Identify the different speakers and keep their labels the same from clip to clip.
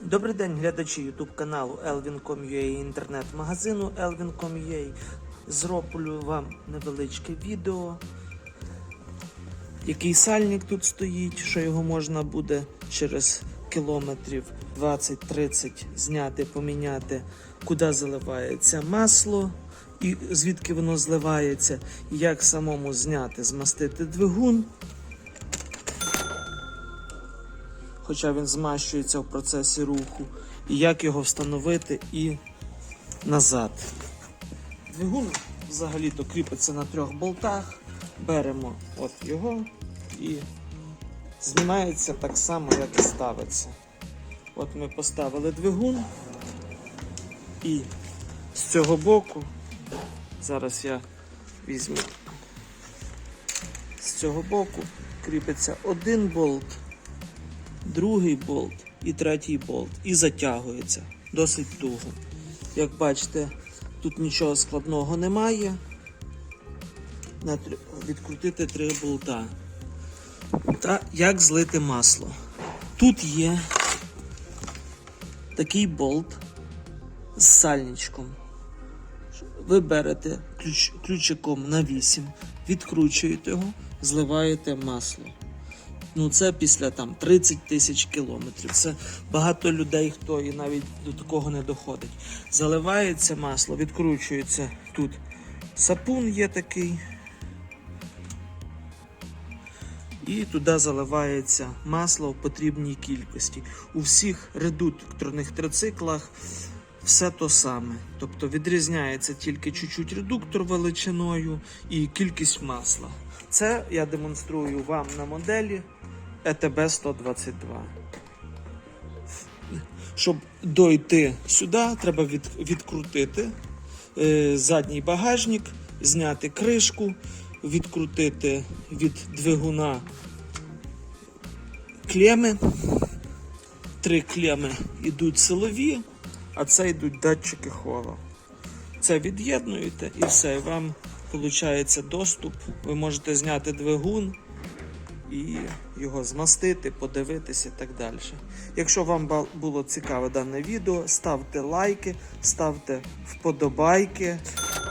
Speaker 1: Добрий день, глядачі YouTube каналу Elvin.com.ua і інтернет-магазину Elvin.com.ua. Зроблю вам невеличке відео. Який сальник тут стоїть, що його можна буде через кілометрів 20-30 зняти, поміняти, куди заливається масло і звідки воно зливається, як самому зняти, змастити двигун. хоча він змащується в процесі руху, і як його встановити і назад. Двигун взагалі-то кріпиться на трьох болтах. Беремо от його і знімається так само, як і ставиться. От ми поставили двигун і з цього боку, зараз я візьму, з цього боку кріпиться один болт другий болт і третій болт. І затягується досить туго. Як бачите, тут нічого складного немає. Відкрутити три болта. Та як злити масло. Тут є такий болт з сальничком. Ви берете ключ, ключиком на 8, відкручуєте його, зливаєте масло. Ну це після там 30 тисяч кілометрів. Це багато людей, хто і навіть до такого не доходить. Заливається масло, відкручується тут. Сапун є такий. І туди заливається масло в потрібній кількості. У всіх редукторних трициклах все то саме. Тобто відрізняється тільки чуть-чуть редуктор величиною і кількість масла. Це я демонструю вам на моделі E ETB 122. Щоб дойти сюди, треба від, відкрутити е, задній багажник, зняти кришку, відкрутити від двигуна клеми. Три клеми йдуть силові, а це йдуть датчики хола. Це від'єднуєте і все, вам виходить доступ. Ви можете зняти двигун і його змастити, подивитися і так далі. Якщо вам було цікаве дане відео, ставте лайки, ставте вподобайки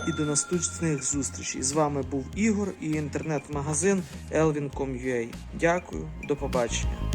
Speaker 1: і до наступних зустрічей. З вами був Ігор і інтернет-магазин Elvin.com.ua. Дякую, до побачення.